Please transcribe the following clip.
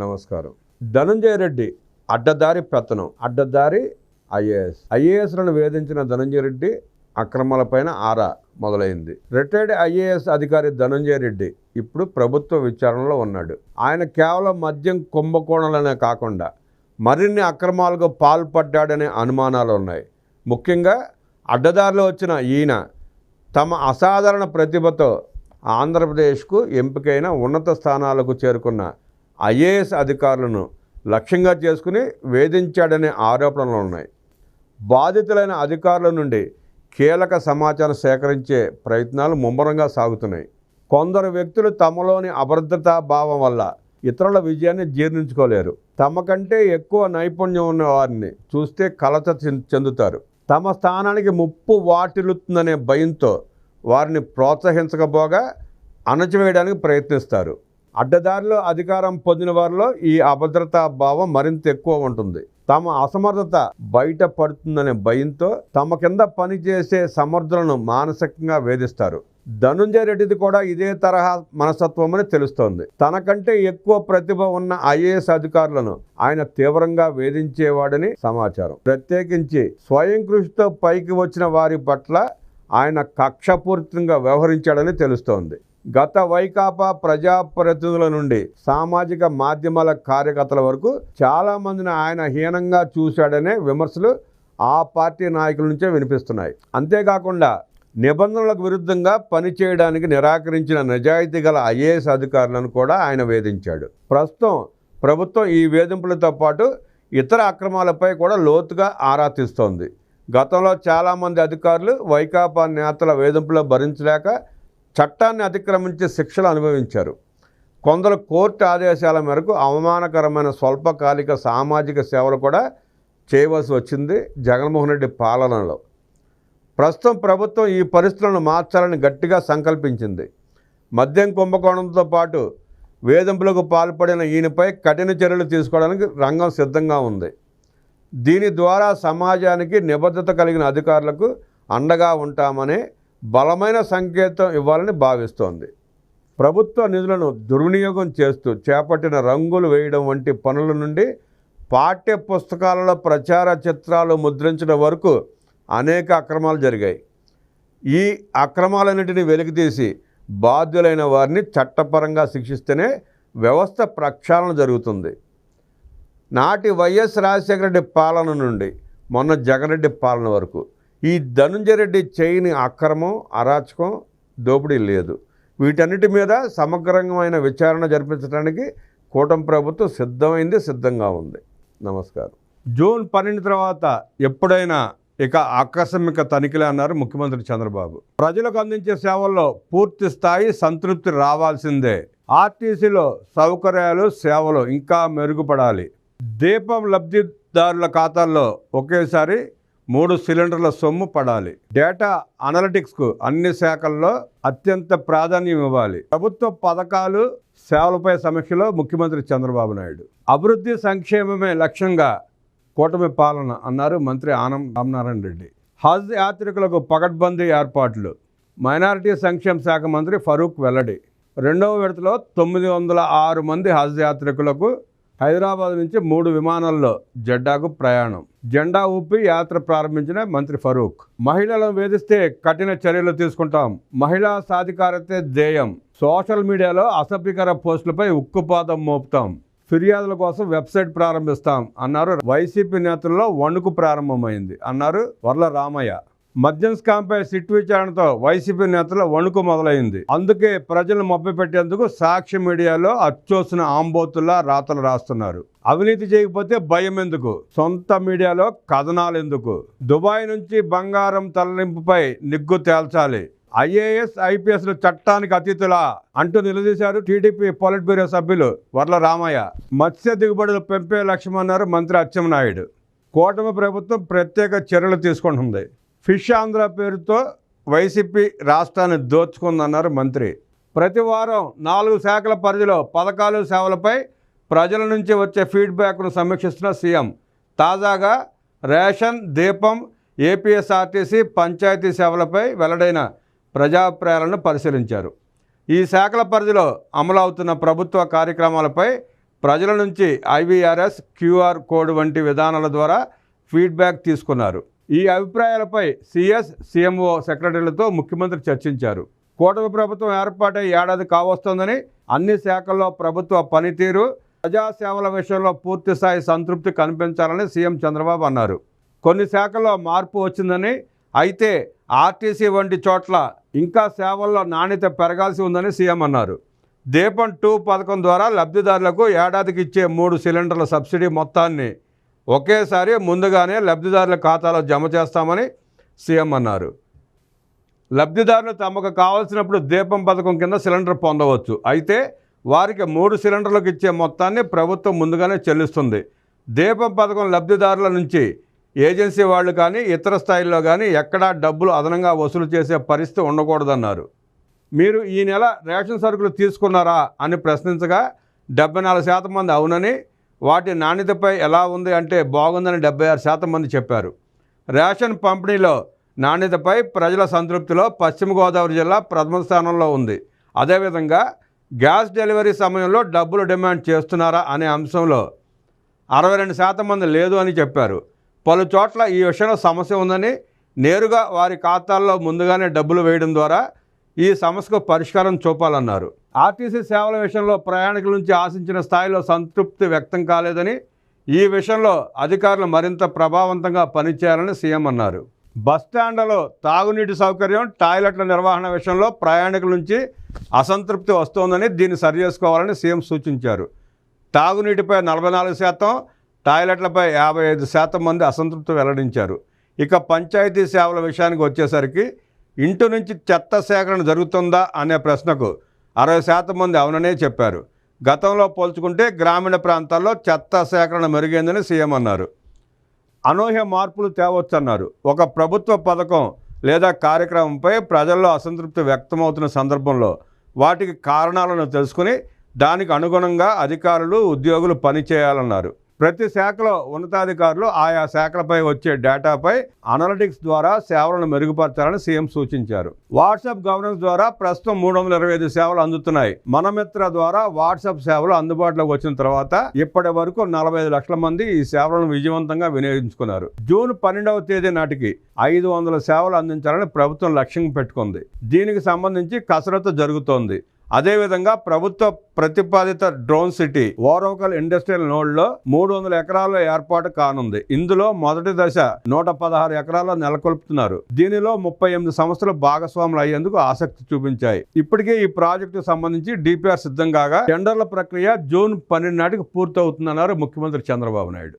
నమస్కారం. ధనంజయ రెడ్డి అడ్డదారి పెత్తనం అడ్డదారి ఐఏఎస్. ఐఏఎస్లను వేధించిన ధనంజయ రెడ్డి అక్రమాలపైన ఆరా మొదలైంది. రిటైర్డ్ ఐఏఎస్ అధికారి ధనంజయ రెడ్డి ఇప్పుడు ప్రభుత్వ విచారణలో ఉన్నాడు. ఆయన కేవలం మద్యం కుంభకోణాలనే కాకుండా మరిన్ని అక్రమాలకు పాల్పడ్డాడనే అనుమానాలు ఉన్నాయి. ముఖ్యంగా అడ్డదారిలో వచ్చిన ఈయన తమ అసాధారణ ప్రతిభతో ఆంధ్రప్రదేశ్కు ఎంపికైన ఉన్నత స్థానాలకు చేరుకున్న ఐఏఎస్ అధికారులను లక్ష్యంగా చేసుకుని వేధించాడనే ఆరోపణలు ఉన్నాయి. బాధితులైన అధికారుల నుండి కీలక సమాచారం సేకరించే ప్రయత్నాలు ముమ్మరంగా సాగుతున్నాయి. కొందరు వ్యక్తులు తమలోని అభద్రతా భావం వల్ల ఇతరుల విజయాన్ని జీర్ణించుకోలేరు. తమ కంటే ఎక్కువ నైపుణ్యం ఉన్న వారిని చూస్తే కలత చెందుతారు. తమ స్థానానికి ముప్పు వాటిల్లుతుందనే భయంతో వారిని ప్రోత్సహించకపోగా అణచివేయడానికి ప్రయత్నిస్తారు. అడ్డదారిలో అధికారం పొందిన వారిలో ఈ అభద్రతా భావం మరింత ఎక్కువ ఉంటుంది. తమ అసమర్థత బయట పడుతుందనే భయంతో తమ కింద పనిచేసే సమర్థులను మానసికంగా వేధిస్తారు. ధనుంజయ రెడ్డిది కూడా ఇదే తరహా మనస్తత్వం అని తెలుస్తోంది. తనకంటే ఎక్కువ ప్రతిభ ఉన్న ఐఏఎస్ అధికారులను ఆయన తీవ్రంగా వేధించేవాడని సమాచారం. ప్రత్యేకించి స్వయం కృషితో పైకి వచ్చిన వారి పట్ల ఆయన కక్షపూరితంగా వ్యవహరించాడని తెలుస్తోంది. గత వైకాపా ప్రజాప్రతినిధుల నుండి సామాజిక మాధ్యమాల కార్యకర్తల వరకు చాలామందిని ఆయన హీనంగా చూశాడనే విమర్శలు ఆ పార్టీ నాయకుల నుంచే వినిపిస్తున్నాయి. అంతేకాకుండా నిబంధనలకు విరుద్ధంగా పనిచేయడానికి నిరాకరించిన నిజాయితీ గల ఐఏఎస్ అధికారులను కూడా ఆయన వేధించాడు. ప్రస్తుతం ప్రభుత్వం ఈ వేధింపులతో పాటు ఇతర అక్రమాలపై కూడా లోతుగా ఆరా తీస్తోంది. గతంలో చాలామంది అధికారులు వైకాపా నేతల వేధింపులు భరించలేక చట్టాన్ని అతిక్రమించి శిక్షలు అనుభవించారు. కొందరు కోర్టు ఆదేశాల మేరకు అవమానకరమైన స్వల్పకాలిక సామాజిక సేవలు కూడా చేయవలసి వచ్చింది జగన్మోహన్ రెడ్డి పాలనలో. ప్రస్తుతం ప్రభుత్వం ఈ పరిస్థితులను మార్చాలని గట్టిగా సంకల్పించింది. మద్యం కుంభకోణంతో పాటు వేధింపులకు పాల్పడిన ఈయనపై కఠిన చర్యలు తీసుకోవడానికి రంగం సిద్ధంగా ఉంది. దీని ద్వారా సమాజానికి నిబద్ధత కలిగిన అధికారులకు అండగా ఉంటామనే బలమైన సంకేతం ఇవ్వాలని భావిస్తోంది. ప్రభుత్వ నిధులను దుర్వినియోగం చేస్తూ చేపట్టిన రంగులు వేయడం వంటి పనుల నుండి పాఠ్య పుస్తకాలలో ప్రచార చిత్రాలు ముద్రించడం వరకు అనేక అక్రమాలు జరిగాయి. ఈ అక్రమాలన్నింటినీ వెలికితీసి బాధ్యులైన వారిని చట్టపరంగా శిక్షిస్తేనే వ్యవస్థ ప్రక్షాళన జరుగుతుంది. నాటి వైఎస్ రాజశేఖర రెడ్డి పాలన నుండి మొన్న జగన్ రెడ్డి పాలన వరకు ఈ ధనుంజయ రెడ్డి చేయని అక్రమం అరాచకం దోపిడీ లేదు. వీటన్నిటి మీద సమగ్రమైన విచారణ జరిపించడానికి కూటమి ప్రభుత్వం సిద్ధమైంది సిద్ధంగా ఉంది. నమస్కారం. జూన్ పన్నెండు తర్వాత ఎప్పుడైనా ఇక ఆకస్మిక తనిఖీలు అన్నారు ముఖ్యమంత్రి చంద్రబాబు. ప్రజలకు అందించే సేవల్లో పూర్తి స్థాయి సంతృప్తి రావాల్సిందే. ఆర్టీసీలో సౌకర్యాలు సేవలు ఇంకా మెరుగుపడాలి. దీపం లబ్ధిదారుల ఖాతాల్లో ఒకేసారి మూడు సిలిండర్ల సొమ్ము పడాలి. డేటా అనలిటిక్స్కు అన్ని శాఖల్లో అత్యంత ప్రాధాన్యం ఇవ్వాలి. ప్రభుత్వ పథకాలు సేవలపై సమీక్షలో ముఖ్యమంత్రి చంద్రబాబు నాయుడు. అభివృద్ధి సంక్షేమమే లక్ష్యంగా కూటమి పాలన అన్నారు మంత్రి ఆనం రామనారాయణ రెడ్డి. హజ్ యాత్రికులకు పకడ్బందీ ఏర్పాట్లు. మైనారిటీ సంక్షేమ శాఖ మంత్రి ఫరూక్ వెల్లడి. రెండవ విడతలో తొమ్మిది వందల ఆరు మంది హజ్ యాత్రికులకు హైదరాబాద్ నుంచి మూడు విమానాల్లో జెడ్డాకు ప్రయాణం. జెండా ఊపి యాత్ర ప్రారంభించిన మంత్రి ఫరూక్ మహిళలను వేధిస్తే కఠిన చర్యలు తీసుకుంటాం. మహిళా సాధికారతే ధ్యేయం. సోషల్ మీడియాలో అసభ్యకర పోస్టులపై ఉక్కుపాదం మోపుతాం. ఫిర్యాదుల కోసం వెబ్సైట్ ప్రారంభిస్తాం అన్నారు వైసీపీ నేతల్లో వణుకు ప్రారంభమైంది అన్నారు వర్ల రామయ్య. మద్యం స్కామ్పై సిట్ విచారణతో వైసీపీ నేతల వణుకు మొదలైంది. అందుకే ప్రజలను మభ్యపెట్టేందుకు సాక్షి మీడియాలో అచ్చోసిన ఆంబోతుల్లా రాతలు రాస్తున్నారు. అవినీతి చేయకపోతే భయం ఎందుకు? సొంత మీడియాలో కథనాలు ఎందుకు దుబాయ్ నుంచి బంగారం తరలింపుపై నిగ్గు తేల్చాలి. ఐఏఎస్ ఐపీఎస్లు చట్టానికి అతీతులా? అంటూ నిలదీశారు టీడీపీ పొలిట్ బ్యూరో సభ్యులు వర్ల రామయ్య. మత్స్య దిగుబడులు పెంపే లక్ష్యమన్నారు మంత్రి అచ్చెన్నాయుడు. కూటమి ప్రభుత్వం ప్రత్యేక చర్యలు తీసుకుంటుంది. ఫిష్ ఆంధ్ర పేరుతో వైసీపీ రాష్ట్రాన్ని దోచుకుందన్నారు మంత్రి. ప్రతి వారం నాలుగు శాఖల పరిధిలో పథకాలు సేవలపై ప్రజల నుంచి వచ్చే ఫీడ్బ్యాక్ను సమీక్షిస్తున్న సీఎం. తాజాగా రేషన్ దీపం ఏపీఎస్ఆర్టీసీ పంచాయతీ సేవలపై వెల్లడైన ప్రజాభిప్రాయాలను పరిశీలించారు. ఈ శాఖల పరిధిలో అమలవుతున్న ప్రభుత్వ కార్యక్రమాలపై ప్రజల నుంచి ఐవీఆర్ఎస్ క్యూఆర్ కోడ్ వంటి విధానాల ద్వారా ఫీడ్బ్యాక్ తీసుకున్నారు. ఈ అభిప్రాయాలపై సిఎస్ సీఎంఓ సెక్రటరీలతో ముఖ్యమంత్రి చర్చించారు. కూటమి ప్రభుత్వం ఏర్పాటై ఏడాది కావస్తోందని అన్ని శాఖల్లో ప్రభుత్వ పనితీరు ప్రజాసేవల విషయంలో పూర్తిస్థాయి సంతృప్తి కనిపించాలని సీఎం చంద్రబాబు అన్నారు. కొన్ని శాఖల్లో మార్పు వచ్చిందని అయితే ఆర్టీసీ వంటి చోట్ల ఇంకా సేవల్లో నాణ్యత పెరగాల్సి ఉందని సీఎం అన్నారు. దీపం టూ పథకం ద్వారా లబ్ధిదారులకు ఏడాదికి ఇచ్చే మూడు సిలిండర్ల సబ్సిడీ మొత్తాన్ని ఒకేసారి ముందుగానే లబ్ధిదారుల ఖాతాలో జమ చేస్తామని సీఎం అన్నారు. లబ్ధిదారులు తమకు కావాల్సినప్పుడు దీపం పథకం కింద సిలిండర్ పొందవచ్చు. అయితే వారికి మూడు సిలిండర్లకు ఇచ్చే మొత్తాన్ని ప్రభుత్వం ముందుగానే చెల్లిస్తుంది. దీపం పథకం లబ్ధిదారుల నుంచి ఏజెన్సీ వాళ్ళు కానీ ఇతర స్థాయిల్లో కానీ ఎక్కడా డబ్బులు అదనంగా వసూలు చేసే పరిస్థితి ఉండకూడదన్నారు. మీరు ఈ నెల రేషన్ సరుకులు తీసుకున్నారా అని ప్రశ్నించగా డెబ్బై నాలుగు శాతం మంది అవునని వాటి నాణ్యతపై ఎలా ఉంది అంటే బాగుందని డెబ్బై ఆరు శాతం మంది చెప్పారు. రేషన్ పంపిణీలో నాణ్యతపై ప్రజల సంతృప్తిలో పశ్చిమ గోదావరి జిల్లా ప్రథమ స్థానంలో ఉంది. అదేవిధంగా గ్యాస్ డెలివరీ సమయంలో డబ్బులు డిమాండ్ చేస్తున్నారా అనే అంశంలో అరవై రెండు శాతం మంది లేదు అని చెప్పారు. పలు చోట్ల ఈ విషయంలో సమస్య ఉందని నేరుగా వారి ఖాతాల్లో ముందుగానే డబ్బులు వేయడం ద్వారా ఈ సమస్యకు పరిష్కారం చూపాలన్నారు. ఆర్టీసీ సేవల విషయంలో ప్రయాణికుల నుంచి ఆశించిన స్థాయిలో సంతృప్తి వ్యక్తం కాలేదని ఈ విషయంలో అధికారులు మరింత ప్రభావవంతంగా పనిచేయాలని సీఎం అన్నారు. బస్టాండ్లలో తాగునీటి సౌకర్యం టాయిలెట్ల నిర్వహణ విషయంలో ప్రయాణికుల నుంచి అసంతృప్తి వస్తోందని దీన్ని సరిచేసుకోవాలని సీఎం సూచించారు. తాగునీటిపై నలభై నాలుగు శాతం టాయిలెట్లపై యాభై ఐదు శాతం మంది అసంతృప్తి వెల్లడించారు. ఇక పంచాయతీ సేవల విషయానికి వచ్చేసరికి ఇంటి నుంచి చెత్త సేకరణ జరుగుతుందా అనే ప్రశ్నకు అరవై శాతం మంది అవుననే చెప్పారు. గతంలో పోల్చుకుంటే గ్రామీణ ప్రాంతాల్లో చెత్త సేకరణ మెరుగైందని సీఎం అన్నారు. అనూహ్య మార్పులు తేవచ్చన్నారు. ఒక ప్రభుత్వ పథకం లేదా కార్యక్రమంపై ప్రజల్లో అసంతృప్తి వ్యక్తమవుతున్న సందర్భంలో వాటికి కారణాలను తెలుసుకుని దానికి అనుగుణంగా అధికారులు ఉద్యోగులు పనిచేయాలన్నారు. ప్రతి శాఖలో ఉన్నతాధికారులు ఆయా శాఖలపై వచ్చే డేటాపై అనలిటిక్స్ ద్వారా సేవలను మెరుగుపరచాలని సీఎం సూచించారు. వాట్సాప్ గవర్నెన్స్ ద్వారా ప్రస్తుతం మూడు వందల ఇరవై ఐదు సేవలు అందుతున్నాయి. మనమిత్ర ద్వారా వాట్సాప్ సేవలు అందుబాటులోకి వచ్చిన తర్వాత ఇప్పటి వరకు నలభై ఐదు లక్షల మంది ఈ సేవలను విజయవంతంగా వినియోగించుకున్నారు. జూన్ పన్నెండవ తేదీ నాటికి ఐదు వందల సేవలు అందించాలని ప్రభుత్వం లక్ష్యం పెట్టుకుంది. దీనికి సంబంధించి కసరత్తు జరుగుతోంది. అదేవిధంగా ప్రభుత్వ ప్రతిపాదిత డ్రోన్ సిటీ ఓరోకల్ ఇండస్ట్రియల్ నోడ్లో మూడు వందల ఎకరాల ఏర్పాటు కానుంది. ఇందులో మొదటి దశ నూట పదహారు ఎకరాల్లో నెలకొల్పుతున్నారు. దీనిలో ముప్పై ఎనిమిది సంస్థలు భాగస్వాములు అయ్యేందుకు ఆసక్తి చూపించాయి. ఇప్పటికే ఈ ప్రాజెక్టుకు సంబంధించి డిపిఆర్ సిద్ధం కాగా టెండర్ల ప్రక్రియ జూన్ పన్నెండు నాటికి పూర్తవుతుందన్నారు ముఖ్యమంత్రి చంద్రబాబు నాయుడు.